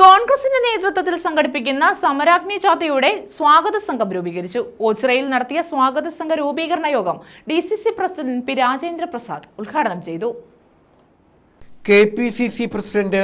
കോൺഗ്രസിന്റെ നേതൃത്വത്തിൽ സംഘടിപ്പിക്കുന്ന സമരാഗ്നി ജാഥയുടെ സ്വാഗത സംഘം രൂപീകരിച്ചു. ഓച്ചിറയിൽ നടത്തിയ സ്വാഗത സംഘ രൂപീകരണ യോഗം D C C president P Rajendra Prasad ഉദ്ഘാടനം ചെയ്തു. K P C C president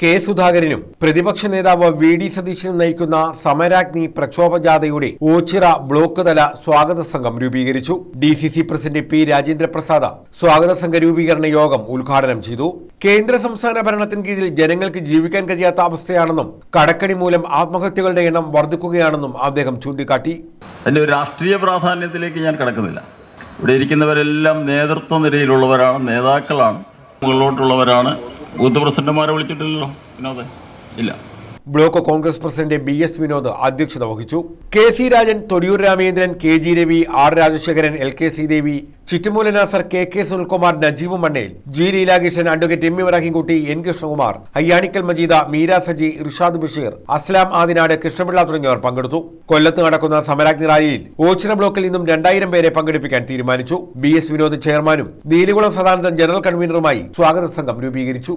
K സുധാകരനും പ്രതിപക്ഷ നേതാവ് വി ഡി സതീശനും നയിക്കുന്ന സമരാഗ്നി പ്രക്ഷോഭ ജാഥയുടെ ഓച്ചിറ ബ്ലോക്ക് തല സ്വാഗത സംഘം രൂപീകരിച്ചു. D C C president P Rajendra Prasad സ്വാഗത സംഘ രൂപീകരണ യോഗം ഉദ്ഘാടനം ചെയ്തു. കേന്ദ്ര സംസ്ഥാന ഭരണത്തിന് കീഴിൽ ജനങ്ങൾക്ക് ജീവിക്കാൻ കഴിയാത്ത അവസ്ഥയാണെന്നും കടക്കടി മൂലം ആത്മഹത്യകളുടെ എണ്ണം വർദ്ധിക്കുകയാണെന്നും അദ്ദേഹം ചൂണ്ടിക്കാട്ടി. അതിന്റെ ഒരു രാഷ്ട്രീയ പ്രാധാന്യത്തിലേക്ക് ഞാൻ കിടക്കുന്നില്ല. ഇവിടെ ഇരിക്കുന്നവരെല്ലാം നേതൃത്വ നിരയിലുള്ളവരാണ് നേതാക്കളാണ് മുകളിലോട്ടുള്ളവരാണ്. ബൂത്ത് പ്രസിഡന്റുമാരെ വിളിച്ചിട്ടില്ലല്ലോ വിനോദ്? ഇല്ല. Block Congress president B S Vinod അധ്യക്ഷത വഹിച്ചു. K C Rajan Thodiyoor Ramendran K G Ravi R Rajasekharan L K Sreedevi Chittumoola Nasar K K Sunilkumar Najeeb Mannel G Leelakrishnan advocate M Ibrahimkutty N Krishnakumar Ayyanikkal Majeed Meera Saji Irshad Basheer Aslam Adinad Krishnapillai തുടങ്ങിയവർ പങ്കെടുത്തു. കൊല്ലത്ത് നടക്കുന്ന സമരാഗ്നി റാലിയിൽ ഓച്ചിറ ബ്ലോക്കിൽ നിന്നും രണ്ടായിരം പേരെ പങ്കെടുപ്പിക്കാൻ തീരുമാനിച്ചു. ബി എസ് വിനോദ് ചെയർമാനും നീലികുളം സദാനന്ദൻ ജനറൽ കൺവീനറുമായി സ്വാഗത സംഘം രൂപീകരിച്ചു.